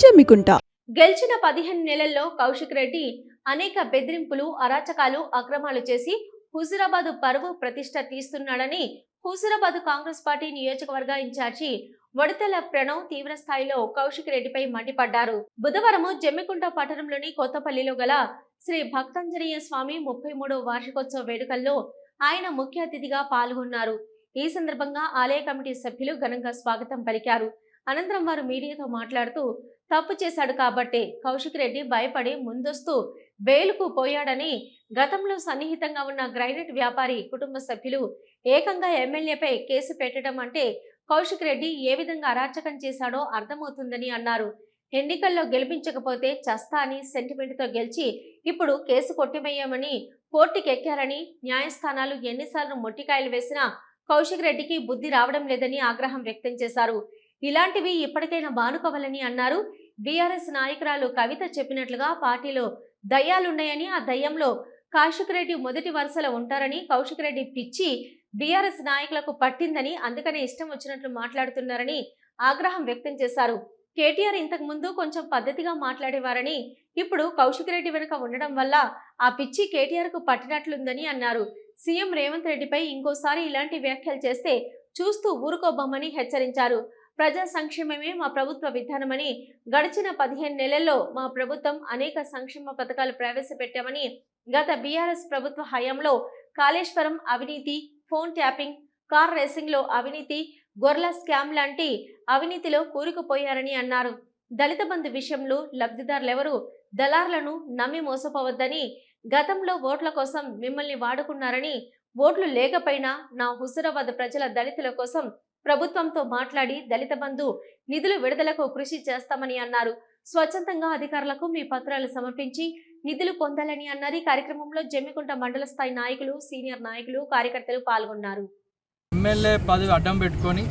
చెమ్మికుంట. గెలిచిన పదిహేను నెలల్లో కౌశిక్ రెడ్డి అనేక బెదిరింపులు అరాచకాలు అక్రమాలు చేసి హుజురాబాద్ పరువు ప్రతిష్ట తీస్తున్నాడని హుజురాబాద్ కాంగ్రెస్ పార్టీ నియోజకవర్గ ఇన్ఛార్జి వడతల ప్రణవ్ తీవ్ర స్థాయిలో కౌశిక్ రెడ్డిపై మండిపడ్డారు. బుధవారం జమ్మికుంట పట్టణంలోని కొత్తపల్లిలో గల శ్రీ భక్తంజనేయ స్వామి ముప్పై మూడో వార్షికోత్సవ వేడుకల్లో ఆయన ముఖ్య అతిథిగా పాల్గొన్నారు. ఈ సందర్భంగా ఆలయ కమిటీ సభ్యులు ఘనంగా స్వాగతం పలికారు. అనంతరం వారు మీడియాతో మాట్లాడుతూ తప్పు చేశాడు కాబట్టే కౌశిక్ రెడ్డి భయపడి ముందస్తు బెయిల్కు పోయాడని గతంలో సన్నిహితంగా ఉన్న గ్రైనెట్ వ్యాపారి కుటుంబ సభ్యులు ఏకంగా ఎమ్మెల్యేపై కేసు పెట్టడం అంటే కౌశిక్ రెడ్డి ఏ విధంగా అరాచకం చేశాడో అర్థమవుతుందని అన్నారు. ఎన్నికల్లో గెలిపించకపోతే చస్తా అని సెంటిమెంట్తో గెలిచి ఇప్పుడు కేసు కొట్టివేయమని కోర్టుకెక్కారని న్యాయస్థానాలు ఎన్నిసార్లు మొట్టికాయలు వేసినా కౌశిక్ రెడ్డికి బుద్ధి రావడం లేదని ఆగ్రహం వ్యక్తం చేశారు. ఇలాంటివి ఇప్పటికైనా బానుకోవాలని అన్నారు. బీఆర్ఎస్ నాయకురాలు కవిత చెప్పినట్లుగా పార్టీలో దయ్యాలున్నాయని ఆ దయ్యంలో కౌశిక్ రెడ్డి మొదటి వరుసలో ఉంటారని కౌశిక్ రెడ్డి పిచ్చి బీఆర్ఎస్ నాయకులకు పట్టిందని అందుకనే ఇష్టం వచ్చినట్లు మాట్లాడుతున్నారని ఆగ్రహం వ్యక్తం చేశారు. కేటీఆర్ ఇంతకు ముందు కొంచెం పద్ధతిగా మాట్లాడేవారని ఇప్పుడు కౌశిక్ రెడ్డి వెనుక ఉండడం వల్ల ఆ పిచ్చి కేటీఆర్కు పట్టినట్లుందని అన్నారు. సీఎం రేవంత్ రెడ్డిపై ఇంకోసారి ఇలాంటి వ్యాఖ్యలు చేస్తే చూస్తూ ఊరుకోబొమ్మని హెచ్చరించారు. ప్రజా సంక్షేమమే మా ప్రభుత్వ విధానమని గడిచిన పదిహేను నెలల్లో మా ప్రభుత్వం అనేక సంక్షేమ పథకాలు ప్రవేశపెట్టామని గత బీఆర్ఎస్ ప్రభుత్వ హయాంలో కాళేశ్వరం అవినీతి ఫోన్ ట్యాపింగ్ కార్ రేసింగ్లో అవినీతి గొర్రెల స్కామ్ లాంటి అవినీతిలో కూరుకుపోయారని అన్నారు. దళిత బంధు విషయంలో లబ్ధిదారులెవరూ దళార్లను నమ్మి మోసపోవద్దని గతంలో ఓట్ల కోసం మిమ్మల్ని వాడుకున్నారని ఓట్లు లేకపోయినా నా హుజురాబాద్ ప్రజల దళితుల కోసం ప్రభుత్వంతో మాట్లాడి దళిత బంధు నిధులు విడుదలకు కృషి చేస్తామని అన్నారు. స్వచ్ఛందంగా అధికారులకు మీ పత్రాలు సమర్పించి నిధులు పొందాలని అన్నారు ఈ కార్యక్రమంలో జమ్మికుంట మండల స్థాయి నాయకులు సీనియర్ నాయకులు కార్యకర్తలు పాల్గొన్నారు. ఎమ్మెల్యే పదవి అడ్డం పెట్టుకొని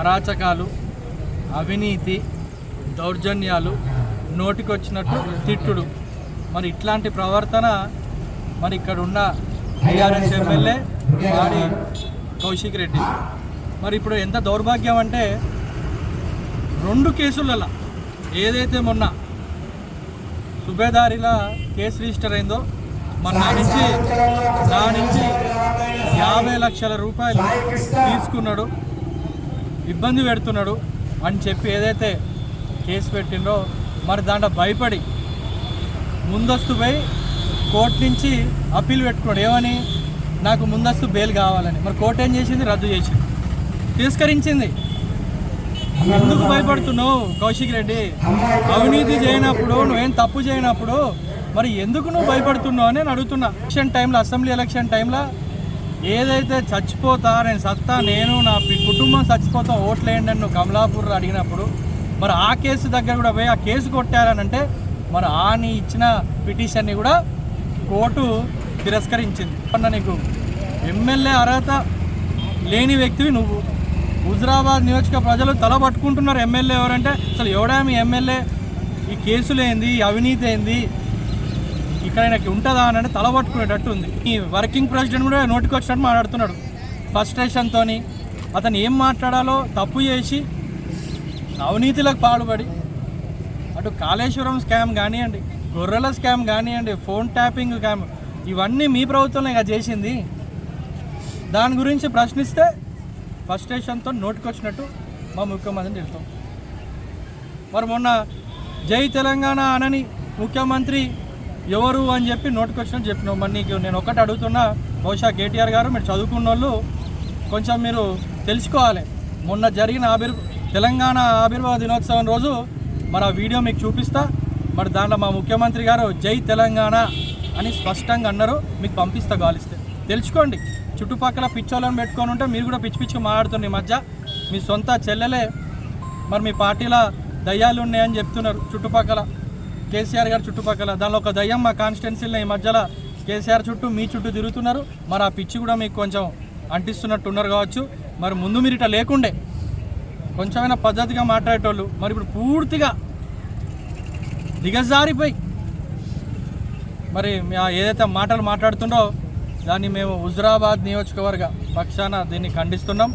అరాచకాలు అవినీతి దౌర్జన్యాలు నోటికొచ్చినట్టు తిట్టుడు. మరి ఇట్లాంటి ప్రవర్తన మరి ఇక్కడ ఉన్న టీఆర్ఎస్ ఎమ్మెల్యే వారి కౌశిక్ రెడ్డి. మరి ఇప్పుడు ఎంత దౌర్భాగ్యం అంటే రెండు కేసులలో ఏదైతే మొన్న సుబేదారిలా కేసు రిజిస్టర్ అయిందో మరి నుంచి నా నుంచి యాభై లక్షల రూపాయలు తీసుకున్నాడు ఇబ్బంది పెడుతున్నాడు అని చెప్పి ఏదైతే కేసు పెట్టిండో మరి దాంట్లో భయపడి ముందస్తు పోయి కోర్టు నుంచి అప్పీల్ పెట్టుకున్నాడు. ఏమని? నాకు ముందస్తు బెయిల్ కావాలని. మరి కోర్టు ఏం చేసింది? రద్దు చేసింది. తిరస్కరించింది. ఎందుకు భయపడుతున్నావు కౌశిక్ రెడ్డి? అవినీతి చేయనప్పుడు నువ్వేం తప్పు చేయనప్పుడు మరి ఎందుకు నువ్వు భయపడుతున్నావు అని నేను అడుగుతున్నా. ఎలక్షన్ టైంలో అసెంబ్లీ ఎలక్షన్ టైంలో ఏదైతే చచ్చిపోతా నేను సత్తా నేను నా కుటుంబం చచ్చిపోతా ఓట్లేయండి అని నువ్వు కమలాపూర్ అడిగినప్పుడు మరి ఆ కేసు దగ్గర కూడా పోయి ఆ కేసు కొట్టారనంటే మరి ఆని ఇచ్చిన పిటిషన్ని కూడా కోర్టు తిరస్కరించింది. అన్న నీకు ఎమ్మెల్యే అర్హత లేని వ్యక్తివి నువ్వు. హుజరాబాద్ నియోజక ప్రజలు తల పట్టుకుంటున్నారు ఎమ్మెల్యే ఎవరంటే అసలు ఎవడా మీ ఎమ్మెల్యే? ఈ కేసులు ఏంది? అవినీతి ఏంది? ఇక్కడ ఆయనకి ఉంటుందా అని అంటే తల పట్టుకునేటట్టు ఉంది. ఈ వర్కింగ్ ప్రెసిడెంట్ కూడా నోటికి వచ్చినట్టు మాట్లాడుతున్నాడు. ఫస్ట్రేషన్తో అతను ఏం మాట్లాడాలో తప్పు చేసి అవినీతిలకు పాడుపడి అటు కాళేశ్వరం స్కామ్ కానివ్వండి గొర్రెల స్కామ్ కానివ్వండి ఫోన్ ట్యాపింగ్ స్కామ్ ఇవన్నీ మీ ప్రభుత్వంలో ఇక చేసింది. దాని గురించి ప్రశ్నిస్తే ఫస్ట్రేషన్తో నోటికొచ్చినట్టు మా ముఖ్యమంత్రిని తెలుస్తాం. మరి మొన్న జై తెలంగాణ అనని ముఖ్యమంత్రి ఎవరు అని చెప్పి నోటికొచ్చినట్టు చెప్పినాం. మరి నీకు నేను ఒకటి అడుగుతున్నా బహుశా కేటీఆర్ గారు మీరు చదువుకున్న వాళ్ళు కొంచెం మీరు తెలుసుకోవాలి. మొన్న జరిగిన ఆవిర్ తెలంగాణ ఆవిర్భావ దినోత్సవం రోజు మరి ఆ వీడియో మీకు చూపిస్తా. మరి దాంట్లో మా ముఖ్యమంత్రి గారు జై తెలంగాణ అని స్పష్టంగా అన్నారు. మీకు పంపిస్తా గాలిస్తే. తెలుసుకోండి. చుట్టుపక్కల పిచ్చోళ్ళని పెట్టుకొని ఉంటే మీరు కూడా పిచ్చి పిచ్చి మాట్లాడుతుంది ఈ మధ్య. మీ సొంత చెల్లెలే. మరి మీ పార్టీలో దయ్యాలు ఉన్నాయని చెప్తున్నారు చుట్టుపక్కల. కేసీఆర్ గారు చుట్టుపక్కల. దానిలో ఒక దయ్యం మా కాన్స్టిట్యున్సీలో ఈ మధ్యలో కేసీఆర్ చుట్టూ మీ చుట్టూ తిరుగుతున్నారు. మరి ఆ పిచ్చి కూడా మీకు కొంచెం అంటిస్తున్నట్టు ఉన్నారు కావచ్చు. మరి ముందు మీరు ఇట్లా లేకుండే కొంచెమైనా పద్ధతిగా మాట్లాడేటోళ్ళు. మరి ఇప్పుడు పూర్తిగా దిగజారిపోయి మరి ఏదైతే మాటలు మాట్లాడుతుండో దాన్ని మేము హుజరాబాద్ నియోజకవర్గ పక్షాన దీన్ని ఖండిస్తున్నాం.